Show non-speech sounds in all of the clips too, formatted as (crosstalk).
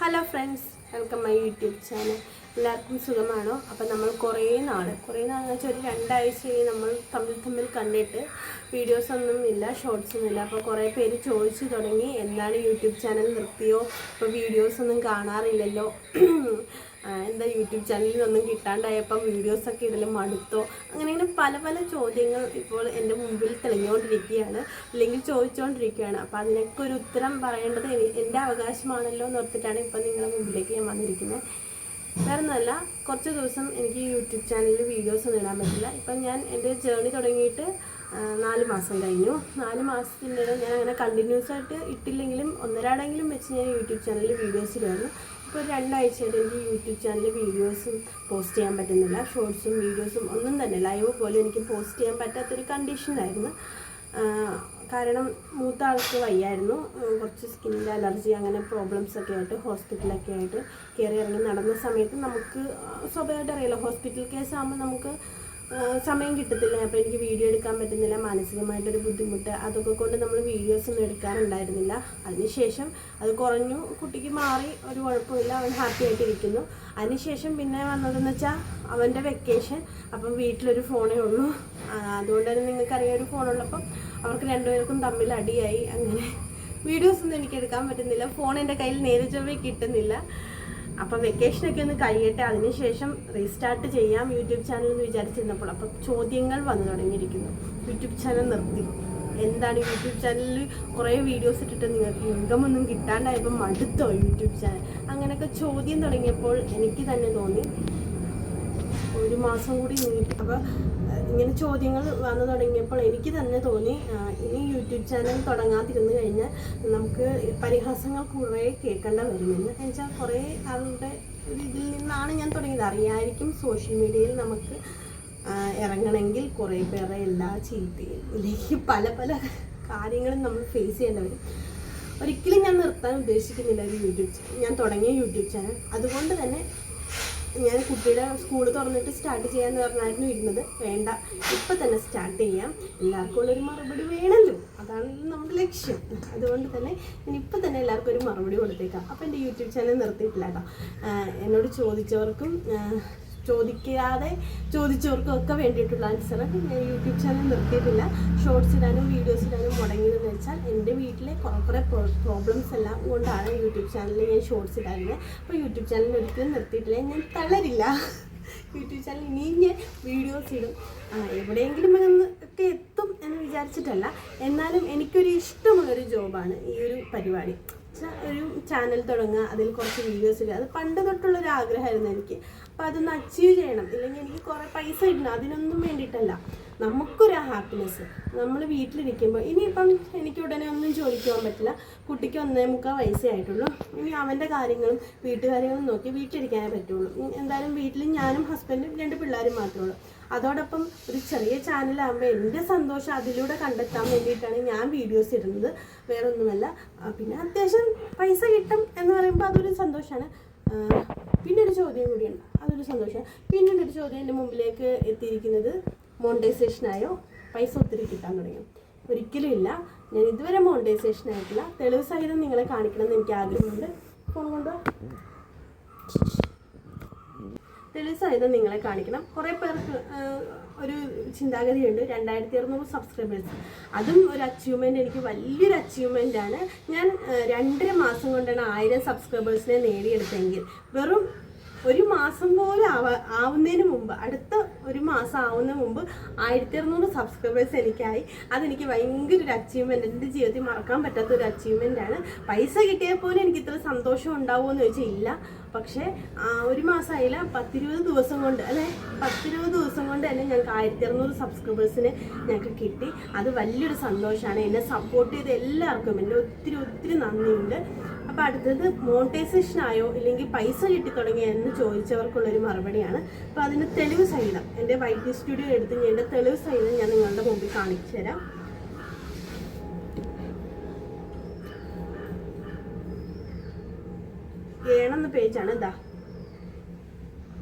hello friends welcome my YouTube channel എല്ലാവർക്കും സുഖമാണോ? അപ്പം നമ്മൾ കുറേ നാൾ കുറേ നാളെന്ന് വെച്ചാൽ ഒരു രണ്ടാഴ്ചയായി നമ്മൾ തമ്മിൽ തമ്മിൽ കണ്ടിട്ട് വീഡിയോസ് ഒന്നും ഇല്ല ഷോർട്സ് ഒന്നും ഇല്ല. അപ്പോൾ കുറേ പേര് ചോദിച്ചു തുടങ്ങി എന്താണ് യൂട്യൂബ് ചാനൽ നിർത്തിയോ? ഇപ്പോൾ വീഡിയോസ് ഒന്നും കാണാറില്ലല്ലോ. (clears throat) എന്താ യൂട്യൂബ് ചാനലിൽ ഒന്നും കിട്ടാണ്ടായപ്പം വീഡിയോസൊക്കെ ഇതിൽ മടുത്തോ? അങ്ങനെ ഇങ്ങനെ പല പല ചോദ്യങ്ങൾ ഇപ്പോൾ എന്റെ മുമ്പിൽ തെളിഞ്ഞുകൊണ്ടിരിക്കുകയാണ് അല്ലെങ്കിൽ ചോദിച്ചുകൊണ്ടിരിക്കുകയാണ്. അപ്പോൾ അതിനൊക്കെ ഒരു ഉത്തരം പറയേണ്ടത് എന്റെ അവകാശമാണല്ലോ എന്ന് ഓർത്തിട്ടാണ് ഇപ്പം നിങ്ങളുടെ മുമ്പിലേക്ക് ഞാൻ വന്നിരിക്കുന്നത്. വേറെ ഒന്നുമല്ല കുറച്ച് ദിവസം എനിക്ക് യൂട്യൂബ് ചാനലിൽ വീഡിയോസ് ഒന്നും ഇടാൻ പറ്റില്ല. ഇപ്പം ഞാൻ എന്റെ ജേർണി തുടങ്ങിയിട്ട് നാല് മാസം കഴിഞ്ഞു. നാല് മാസത്തിന്റെ ഞാൻ അങ്ങനെ കണ്ടിന്യൂസ് ആയിട്ട് ഇട്ടില്ലെങ്കിലും ഒന്നരാടെങ്കിലും വെച്ച് ഞാൻ യൂട്യൂബ് ചാനലിൽ വീഡിയോസ് ഇടുമായിരുന്നു. ഇപ്പോൾ രണ്ടാഴ്ചയായിട്ട് എനിക്ക് യൂട്യൂബ് ചാനലിൽ വീഡിയോസും പോസ്റ്റ് ചെയ്യാൻ പറ്റുന്നില്ല. ഷോർട്സും വീഡിയോസും ഒന്നും തന്നെ ലൈവ് പോലും എനിക്ക് പോസ്റ്റ് ചെയ്യാൻ പറ്റാത്തൊരു കണ്ടീഷനായിരുന്നു കാരണം മൂത്ത ആൾക്ക് വയ്യായിരുന്നു കുറച്ച് സ്കിന്നിന്റെ അലർജി അങ്ങനെ പ്രോബ്ലംസ് ഒക്കെ ആയിട്ട് ഹോസ്പിറ്റലൊക്കെ ആയിട്ട് കയറി ഇറങ്ങി നടന്ന സമയത്ത് നമുക്ക് സ്വാഭാവികമായിട്ട് അറിയാലോ ഹോസ്പിറ്റൽ കേസ് ആകുമ്പോൾ നമുക്ക് സമയം കിട്ടത്തില്ല. അപ്പോൾ എനിക്ക് വീഡിയോ എടുക്കാൻ പറ്റുന്നില്ല. മാനസികമായിട്ടൊരു ബുദ്ധിമുട്ട്. അതൊക്കെ കൊണ്ട് നമ്മൾ വീഡിയോസ് ഒന്നും എടുക്കാറുണ്ടായിരുന്നില്ല. അതിനുശേഷം അത് കുറഞ്ഞു. കുട്ടിക്ക് മാറി ഒരു കുഴപ്പമില്ല. അവൻ ഹാപ്പി ആയിട്ടിരിക്കുന്നു. അതിനുശേഷം പിന്നെ വന്നതെന്ന് വെച്ചാൽ അവന്റെ വെക്കേഷൻ അപ്പം വീട്ടിലൊരു ഫോണേ ഉള്ളൂ. അതുകൊണ്ട് തന്നെ നിങ്ങൾക്കറിയാം ഒരു ഫോണുള്ളപ്പം അവർക്ക് രണ്ടുപേർക്കും തമ്മിൽ അടിയായി. അങ്ങനെ വീഡിയോസ് ഒന്നും എനിക്ക് എടുക്കാൻ പറ്റുന്നില്ല. ഫോൺ എന്റെ കയ്യിൽ നേരെ ചൊവ്വേ കിട്ടുന്നില്ല. അപ്പം വെക്കേഷനൊക്കെ ഒന്ന് കഴിയട്ടെ. അതിനുശേഷം റീസ്റ്റാർട്ട് ചെയ്യാം യൂട്യൂബ് ചാനൽ എന്ന് വിചാരിച്ചിരുന്നപ്പോൾ. അപ്പം ചോദ്യങ്ങൾ വന്നു തുടങ്ങിയിരിക്കുന്നു. യൂട്യൂബ് ചാനൽ നിർത്തി. എന്താണ് യൂട്യൂബ് ചാനലിൽ കുറേ വീഡിയോസ് ഇട്ടിട്ട് നിങ്ങൾക്ക് ഇൻകം ഒന്നും കിട്ടാണ്ടായപ്പോൾ മടുത്തോ യൂട്യൂബ് ചാനൽ അങ്ങനെയൊക്കെ ചോദ്യം തുടങ്ങിയപ്പോൾ എനിക്ക് തന്നെ തോന്നി ഒരു മാസം കൂടി നീട്ടി. ഇങ്ങനെ ചോദ്യങ്ങൾ വന്നു തുടങ്ങിയപ്പോൾ എനിക്ക് തന്നെ തോന്നി ഇനി യൂട്യൂബ് ചാനൽ തുടങ്ങാതിരുന്നു കഴിഞ്ഞാൽ നമുക്ക് പരിഹാസങ്ങൾ കുറേ കേൾക്കേണ്ട വരുമെന്ന്. എന്നുവെച്ചാൽ കുറേ ആളുടെ ഒരു ഇതിൽ നിന്നാണ് ഞാൻ തുടങ്ങിയത്. അറിയായിരിക്കും സോഷ്യൽ മീഡിയയിൽ നമുക്ക് ഇറങ്ങണമെങ്കിൽ കുറേ പേരെ എല്ലാ ചീത്തയും ഇല്ലെങ്കിൽ പല പല കാര്യങ്ങളും നമ്മൾ ഫേസ് ചെയ്യേണ്ടി വരും. ഒരിക്കലും ഞാൻ നിർത്താൻ ഉദ്ദേശിക്കുന്നില്ല ഒരു യൂട്യൂബ് ഞാൻ തുടങ്ങിയ യൂട്യൂബ് ചാനൽ. അതുകൊണ്ട് തന്നെ ഞാൻ കുട്ടിയുടെ സ്കൂൾ തുറന്നിട്ട് സ്റ്റാർട്ട് ചെയ്യാന്ന് പറഞ്ഞായിരുന്നു ഇരുന്നത്. വേണ്ട. ഇപ്പം തന്നെ സ്റ്റാർട്ട് ചെയ്യാം. എല്ലാവർക്കും ഉള്ളൊരു മറുപടി വേണമല്ലോ അതാണ് നമ്മുടെ ലക്ഷ്യം. അതുകൊണ്ട് തന്നെ ഞാൻ ഇപ്പം തന്നെ എല്ലാവർക്കും ഒരു മറുപടി കൊടുത്തേക്കാം. അപ്പോൾ എന്റെ യൂട്യൂബ് ചാനൽ നിർത്തിയിട്ടില്ല കേട്ടോ. എന്നോട് ചോദിച്ചവർക്കും ചോദിക്കാതെ ചോദിച്ചവർക്കൊക്കെ വേണ്ടിയിട്ടുള്ള ആൻസർ ഞാൻ യൂട്യൂബ് ചാനൽ നിർത്തിയിട്ടില്ല. ഷോർട്സ് ഇടാനും വീഡിയോസ് ഇടാനും മുടങ്ങിയതെന്ന് വെച്ചാൽ എന്റെ വീട്ടിലെ കുറേ കുറേ പ്രോബ്ലംസ് എല്ലാം കൊണ്ടാണ് യൂട്യൂബ് ചാനലിൽ ഞാൻ ഷോർട്സ് ഇടാറുണ്ട് അപ്പോൾ യൂട്യൂബ് ചാനൽ ഒരിക്കലും നിർത്തിയിട്ടില്ല. ഞാൻ തളരില്ല. യൂട്യൂബ് ചാനൽ ഇനിയും ഞാൻ വീഡിയോസ് ഇടും. എവിടെയെങ്കിലും ഒക്കെ എത്തും എന്ന് വിചാരിച്ചിട്ടല്ല. എന്നാലും എനിക്കൊരു ഇഷ്ടമുള്ളൊരു ജോബാണ് ഈ ഒരു പരിപാടി. ഒരു ചാനൽ തുടങ്ങുക അതിൽ കുറച്ച് വീഡിയോസ് ഇടുക. അത് പണ്ട് തൊട്ടുള്ളൊരു ആഗ്രഹമായിരുന്നു എനിക്ക്. അപ്പോൾ അതൊന്ന് അച്ചീവ് ചെയ്യണം. ഇല്ലെങ്കിൽ എനിക്ക് കുറേ പൈസ ഇടണം. അതിനൊന്നും വേണ്ടിയിട്ടല്ല. നമുക്കൊരു ഹാപ്പിനെസ് നമ്മൾ വീട്ടിലിരിക്കുമ്പോൾ ഇനിയിപ്പം എനിക്ക് ഉടനെ ഒന്നും ജോലിക്ക് പോകാൻ പറ്റില്ല. കുട്ടിക്ക് ഒന്നേ മുക്കാൽ വയസ്സേ ആയിട്ടുള്ളൂ. ഇനി അവന്റെ കാര്യങ്ങളും വീട്ടുകാര്യങ്ങളും നോക്കി വീട്ടിലിരിക്കാനേ പറ്റുള്ളൂ. എന്തായാലും വീട്ടിൽ ഞാനും ഹസ്ബൻഡും രണ്ട് പിള്ളേരും മാത്രമേ ഉള്ളൂ. അതോടൊപ്പം ഒരു ചെറിയ ചാനലാകുമ്പോൾ എന്റെ സന്തോഷം അതിലൂടെ കണ്ടെത്താൻ വേണ്ടിയിട്ടാണ് ഞാൻ വീഡിയോസ് ഇടുന്നത്. വേറൊന്നുമല്ല. പിന്നെ അത്യാവശ്യം പൈസ കിട്ടും എന്ന് പറയുമ്പോൾ അതൊരു സന്തോഷമാണ് പിന്നെ ഒരു ചോദ്യം കൂടിയുണ്ട്. അതൊരു സന്തോഷം. പിന്നെ ഒരു ചോദ്യം എന്റെ മുമ്പിലേക്ക് എത്തിയിരിക്കുന്നത് മോണിറ്റൈസേഷനായോ പൈസ ഒത്തിരി കിട്ടാൻ തുടങ്ങി. ഒരിക്കലും ഇല്ല. ഞാൻ ഇതുവരെ മോണിറ്റൈസേഷൻ ആയിട്ടില്ല. തെളിവ് സഹിതം നിങ്ങളെ കാണിക്കണം എന്ന് എനിക്ക് ആഗ്രഹമുണ്ട്. ഫോൺ കൊണ്ടോ തെളിവ് സഹിതം നിങ്ങളെ കാണിക്കണം. കുറേ പേർക്ക് ഒരു ചിന്താഗതിയുണ്ട്. രണ്ടായിരത്തി അറുന്നൂറ് സബ്സ്ക്രൈബേഴ്സ്. അതും ഒരു അച്ചീവ്മെന്റ് എനിക്ക് വലിയൊരു അച്ചീവ്മെന്റ് ആണ്. ഞാൻ രണ്ടര മാസം കൊണ്ടാണ് ആയിരം സബ്സ്ക്രൈബേഴ്സിനെ നേടിയെടുത്തെങ്കിൽ വെറും ഒരു മാസം പോലും ആവ ആവുന്നതിന് മുമ്പ് അടുത്ത ഒരു മാസം ആവുന്നതിന് മുമ്പ് ആയിരത്തി അറുന്നൂറ് സബ്സ്ക്രൈബേഴ്സ് എനിക്കായി. അതെനിക്ക് ഭയങ്കര ഒരു അച്ചീവ്മെന്റ് എന്റെ ജീവിതത്തിൽ മറക്കാൻ പറ്റാത്ത ഒരു ആണ്. പൈസ കിട്ടിയാൽ പോലും എനിക്ക് ഇത്ര സന്തോഷം ഉണ്ടാവുമോ എന്ന് ചോദിച്ചാൽ ഇല്ല. പക്ഷേ ഒരു മാസമായില്ല പത്തിരുപത് ദിവസം കൊണ്ട് അല്ലെ? പത്തിരുപത് ദിവസം കൊണ്ട് തന്നെ ഞങ്ങൾക്ക് ആയിരത്തി അറുന്നൂറ് സബ്സ്ക്രൈബേഴ്സിന് ഞങ്ങൾക്ക് കിട്ടി. അത് വലിയൊരു സന്തോഷമാണ്. എന്നെ സപ്പോർട്ട് ചെയ്ത എല്ലാവർക്കും എന്റെ ഒത്തിരി ഒത്തിരി നന്ദിയുണ്ട്. അപ്പോൾ അടുത്തത് മോണിറ്റൈസേഷൻ ആയോ ഇല്ലെങ്കിൽ പൈസ കിട്ടി തുടങ്ങിയോ എന്ന് ചോദിച്ചവർക്കുള്ളൊരു മറുപടിയാണ്. അപ്പോൾ അതിന് തെളിവ് സഹിതം എന്റെ വൈദ്യ സ്റ്റുഡിയോ എടുത്ത് ഞാൻ തെളിവ് സഹിതം ഞാൻ നിങ്ങളുടെ മുമ്പിൽ കാണിച്ചു തരാം. ഏണെന്ന പേജാണ് ഇതാ.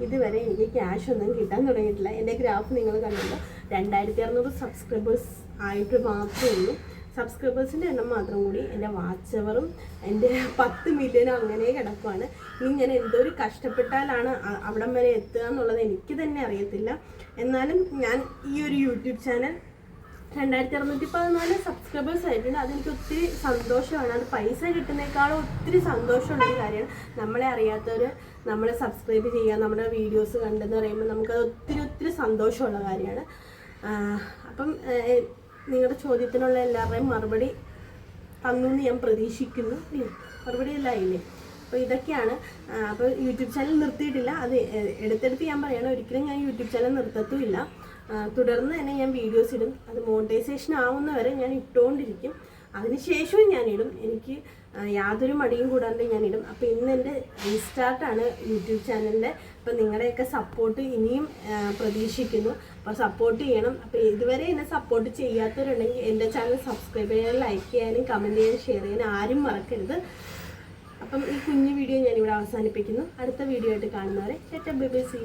ഇതുവരെ എനിക്ക് ക്യാഷ് ഒന്നും കിട്ടാൻ തുടങ്ങിയിട്ടില്ല. എന്റെ ഗ്രാഫ് നിങ്ങൾ കണ്ടല്ലോ രണ്ടായിരത്തി അറുന്നൂറ് സബ്സ്ക്രൈബേഴ്സ് ആയിട്ട് മാത്രമേ ഉള്ളൂ. സബ്സ്ക്രൈബേഴ്സിന്റെ എണ്ണം മാത്രം കൂടി എന്റെ വാച്ച് അവറും എന്റെ പത്ത് മില്യനും അങ്ങനെ കിടക്കുവാണ്. ഇനി ഞാൻ എന്തൊരു കഷ്ടപ്പെട്ടാലാണ് അവിടം വരെ എത്തുക എന്നുള്ളത് എനിക്ക് തന്നെ അറിയത്തില്ല. എന്നാലും ഞാൻ ഈ ഒരു യൂട്യൂബ് ചാനൽ രണ്ടായിരത്തി അറുന്നൂറ്റി പതിനാല് സബ്സ്ക്രൈബേഴ്സ് ആയിട്ടുണ്ട്. അതെനിക്ക് ഒത്തിരി സന്തോഷമാണ്. അത് പൈസ കിട്ടുന്നേക്കാളും ഒത്തിരി സന്തോഷമുള്ള കാര്യമാണ്. നമ്മളെ അറിയാത്തവർ നമ്മളെ സബ്സ്ക്രൈബ് ചെയ്യുക നമ്മുടെ വീഡിയോസ് കണ്ടെന്ന് പറയുമ്പോൾ നമുക്കത് ഒത്തിരി ഒത്തിരി സന്തോഷമുള്ള കാര്യമാണ്. അപ്പം നിങ്ങളുടെ ചോദ്യത്തിനുള്ള എല്ലാവരുടെയും മറുപടി തന്നു എന്ന് ഞാൻ പ്രതീക്ഷിക്കുന്നു? മറുപടി എല്ലാം ഇല്ലേ അപ്പോൾ ഇതൊക്കെയാണ് അപ്പോൾ യൂട്യൂബ് ചാനൽ നിർത്തിയിട്ടില്ല. അത് എടുത്തെടുത്ത് ഞാൻ പറയണം ഒരിക്കലും ഞാൻ യൂട്യൂബ് ചാനൽ നിർത്തത്തുമില്ല. തുടർന്ന് തന്നെ ഞാൻ വീഡിയോസ് ഇടും. അത് മോണിറ്റൈസേഷൻ ആവുന്ന വരെ ഞാൻ ഇട്ടുകൊണ്ടിരിക്കും. അതിനുശേഷവും ഞാനിടും. എനിക്ക് യാതൊരു മടിയും കൂടാണ്ട് ഞാനിടും. അപ്പം അപ്പോൾ ഇന്ന് എന്റെ റീസ്റ്റാർട്ടാണ് യൂട്യൂബ് ചാനലിന്റെ. അപ്പോൾ നിങ്ങളുടെയൊക്കെ സപ്പോർട്ട് ഇനിയും പ്രതീക്ഷിക്കുന്നു. അപ്പോൾ സപ്പോർട്ട് ചെയ്യണം. അപ്പോൾ ഇതുവരെ എന്നെ സപ്പോർട്ട് ചെയ്യാത്തവരുണ്ടെങ്കിൽ എന്റെ ചാനൽ സബ്സ്ക്രൈബ് ചെയ്യാനും ലൈക്ക് ചെയ്യാനും കമന്റ് ചെയ്യാനും ഷെയർ ചെയ്യാനും ആരും മറക്കരുത്. അപ്പം ഈ കുഞ്ഞു വീഡിയോ ഞാനിവിടെ അവസാനിപ്പിക്കുന്നു. അടുത്ത വീഡിയോ ആയിട്ട് കാണുന്നവരെ ചേട്ടാ ബൈ ബൈ സീ